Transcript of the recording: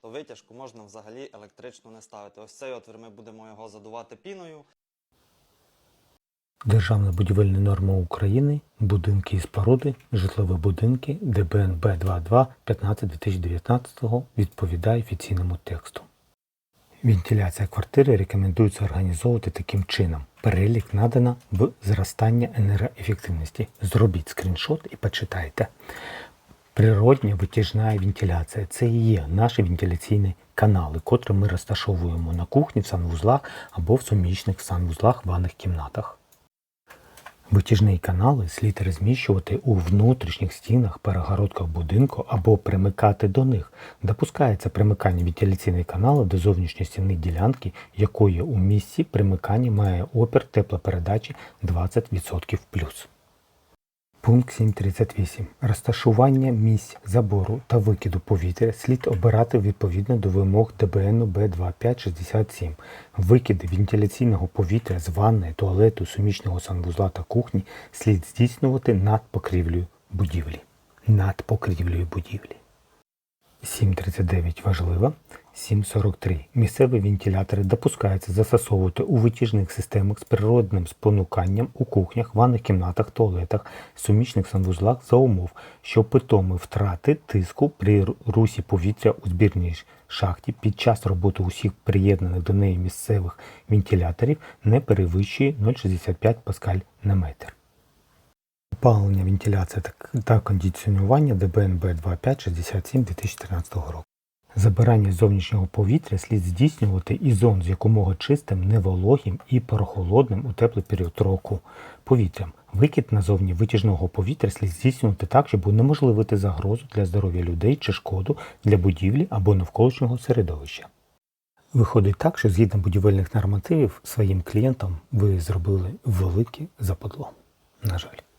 то витяжку можна взагалі електрично не ставити. Ось цей отвір ми будемо його задувати піною. Державна будівельна норма України, будинки і споруди, житлові будинки, ДБН Б22 15 2019 відповідає офіційному тексту. Вентиляція квартири рекомендується організовувати таким чином. Перелік надано в зростання енергоефективності. Зробіть скріншот і почитайте. Природня витяжна вентиляція це і є наші вентиляційні канали, котрі ми розташовуємо на кухні, в санвузлах або в суміжних санвузлах в ванних кімнатах. Витяжні канали слід розміщувати у внутрішніх стінах перегородках будинку або примикати до них. Допускається примикання вентиляційного каналу до зовнішньої стіни ділянки, якої у місці примикання має опір теплопередачі 20% Пункт 7.38. Розташування місць забору та викиду повітря слід обирати відповідно до вимог ДБН Б2567. Викиди вентиляційного повітря з ванни, туалету, суміжного санвузла та кухні слід здійснювати над покрівлею будівлі. Над покрівлею будівлі. 7.39 важливо. 7.43. Місцеві вентилятори допускається застосовувати у витяжних системах з природним спонуканням у кухнях, ванних кімнатах, туалетах, суміжних санвузлах за умов, що питоми втрати тиску при русі повітря у збірній шахті під час роботи усіх приєднаних до неї місцевих вентиляторів не перевищує 0,65 паскаль на метр. Опалення, вентиляція та- кондиціонування ДБН Б2567 2013 року. Забирання зовнішнього повітря слід здійснювати із зон з якомога чистим, невологим і прохолодним у теплий період року повітрям. Викид назовні витяжного повітря слід здійснювати так, щоб унеможливити загрозу для здоров'я людей чи шкоду для будівлі або навколишнього середовища. Виходить так, що згідно будівельних нормативів своїм клієнтам ви зробили велике западло. На жаль.